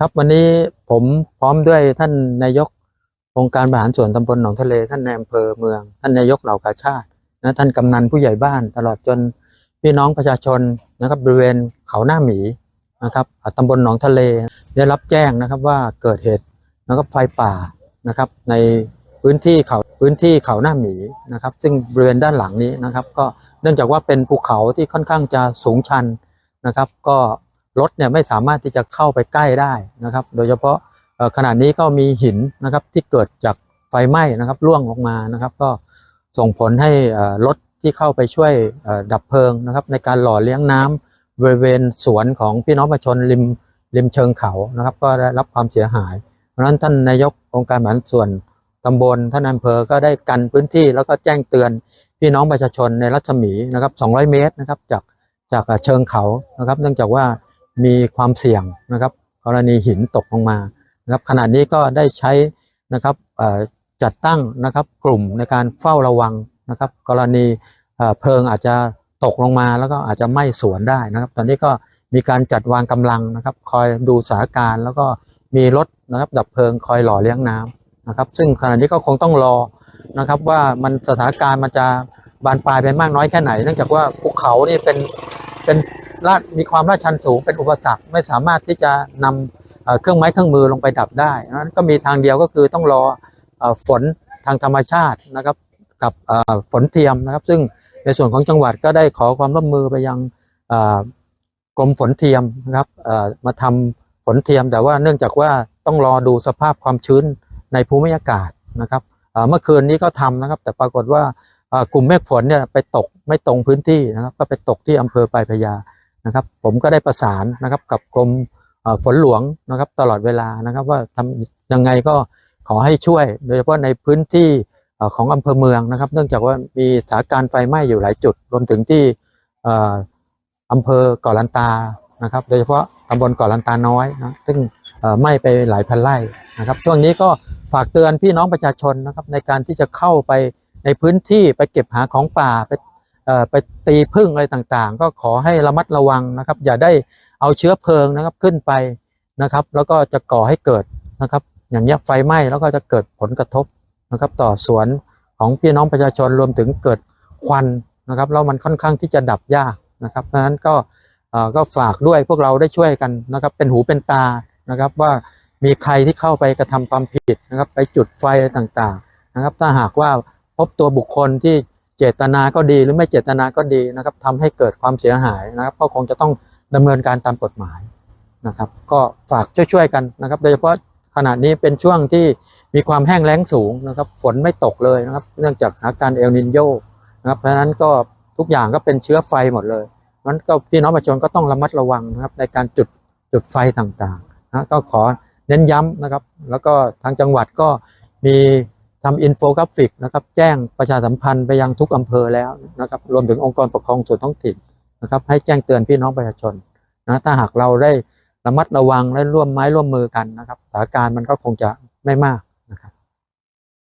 ครับวันนี้ผมพร้อมด้วยท่านนายกองค์การบริหารส่วนตำบลหนองทะเล ท่านในายอำเภอเมือง ท่านนายกเหล่ากาชาตินะท่านกำนันผู้ใหญ่บ้าน ตลอดจนพี่น้องประชาชนนะครับบริเวณเขาหน้าหมีนะครับอ่าตำบลหนองทะเลได้รับแจ้งนะครับว่าเกิดเหตุนะครับไฟป่านะครับ ในพื้นที่เขาพื้นที่เขาหน้าหมีนะครับ ซึ่งบริเวณด้านหลังนี้นะครับ ก็เนื่องจากว่าเป็นภูเขาที่ค่อนข้างจะสูงชันนะครับ ก็ รถเนี่ยไม่สามารถที่จะเข้าไปใกล้ได้นะครับ โดยเฉพาะขณะนี้ก็มีหินนะครับที่เกิดจากไฟไหม้นะครับร่วงลงมานะครับ ก็ส่งผลให้รถที่เข้าไปช่วยดับเพลิงนะครับ ในการหล่อเลี้ยงน้ำบริเวณสวนของพี่น้องประชาชนริมริมเชิงเขานะครับ ก็ได้รับความเสียหาย เพราะฉะนั้นท่านนายกองค์การบริหารส่วนตำบลท่านอำเภอก็ได้กันพื้นที่แล้วก็แจ้งเตือนพี่น้องประชาชนในรัศมีนะครับ 200 เมตรนะครับจากจากเชิงเขานะครับ เนื่องจากว่า มีความเสี่ยงนะครับ กรณีหินตกลงมานะครับขณะนี้ก็ได้ใช้นะครับจัดตั้งนะครับกลุ่มในการเฝ้าระวังนะครับ กรณีเพลิงอาจจะตกลงมาแล้วก็อาจจะไหม้สวนได้นะครับ ตอนนี้ก็มีการจัดวางกำลังนะครับ คอยดูสถานการณ์แล้วก็มีรถนะครับดับเพลิงคอยหล่อเลี้ยงน้ำนะครับ ซึ่งขณะนี้ก็คงต้องรอนะครับ ว่ามันสถานการณ์มันจะบานปลายไปมากน้อยแค่ไหน เนื่องจากว่าภูเขานี่เป็นเป็น ลาดมีความลาดชันสูงเป็นอุปสรรคไม่สามารถที่จะนำเอ่อเครื่องไม้เครื่องมือลงไปดับได้นั้นก็มีทางเดียวก็คือต้องรอฝนทางธรรมชาตินะครับกับฝนเทียมนะครับ ซึ่งในส่วนของจังหวัดก็ได้ขอความร่วมมือไปยังกรมฝนเทียมนะครับมาทำฝนเทียม แต่ว่าเนื่องจากว่าต้องรอดูสภาพความชื้นในภูมิอากาศนะครับเมื่อคืนนี้ก็ทำนะครับ แต่ปรากฏว่ากลุ่มเมฆฝนเนี่ยไปตกไม่ตรงพื้นที่นะครับ ก็ไปตกที่อำเภอปลายพระยา นะครับ ผมก็ได้ประสานนะครับกับกรมฝนหลวงนะครับตลอดเวลานะครับว่าทำยังไงก็ขอให้ช่วย โดยเฉพาะในพื้นที่ของอำเภอเมืองนะครับ เนื่องจากว่ามีสถานการณ์ไฟไหม้อยู่หลายจุด รวมถึงที่อำเภอเกาะลันตานะครับ โดยเฉพาะตำบลเกาะลันตาน้อยนะซึ่งไหม้ไปหลายพันไร่นะครับ ช่วงนี้ก็ฝากเตือนพี่น้องประชาชนนะครับในการที่จะเข้าไปในพื้นที่ไปเก็บหาของป่าไป ไปตีพึ่งอะไรต่างๆ ก็ขอให้ระมัดระวังนะครับ อย่าได้เอาเชื้อเพลิงนะครับขึ้นไปนะครับ แล้วก็จะก่อให้เกิดนะครับ อย่างเงี้ไฟไหม้แล้วก็จะเกิดผลกระทบนะครับ ต่อสวนของพี่น้องประชาชนรวมถึงเกิดควันนะครับแล้วมันค่อนข้างที่จะดับยากนะครับเพราะฉะนั้นก็ก็ฝากด้วยพวกเราได้ช่วยกันนะครับ เป็นหูเป็นตานะครับ ว่ามีใครที่เข้าไปกระทำความผิดนะครับ ไปจุดไฟอะไรต่างๆ นะครับ ถ้าหากว่าพบตัวบุคคลที่ เจตนาก็ดีหรือไม่เจตนาก็ดีนะครับทำให้เกิดความเสียหายนะครับก็คงจะต้องดำเนินการตามกฎหมายนะครับ ก็ฝากช่วยๆกันนะครับ โดยเฉพาะขณะนี้เป็นช่วงที่มีความแห้งแล้งสูงนะครับ ฝนไม่ตกเลยนะครับ เนื่องจากสถาการเอลนินโยนะครับ เพราะฉะนั้นก็ทุกอย่างก็เป็นเชื้อไฟหมดเลยนั้นก็พี่น้องประชาชนก็ต้องระมัดระวังนะครับ ในการจุดจุดไฟต่างๆนะก็ขอเน้นย้ำนะครับ แล้วก็ทางจังหวัดก็มี ทำอินโฟกราฟิกนะครับแจ้งประชาสัมพันธ์ไปยังทุกอำเภอแล้วนะครับรวมถึงองค์กรปกครองส่วนท้องถิ่นนะครับให้แจ้งเตือนพี่น้องประชาชนนะถ้าหากเราได้ระมัดระวังและร่วมไม้ร่วมมือกันนะครับสถานการณ์มันก็คงจะไม่มาก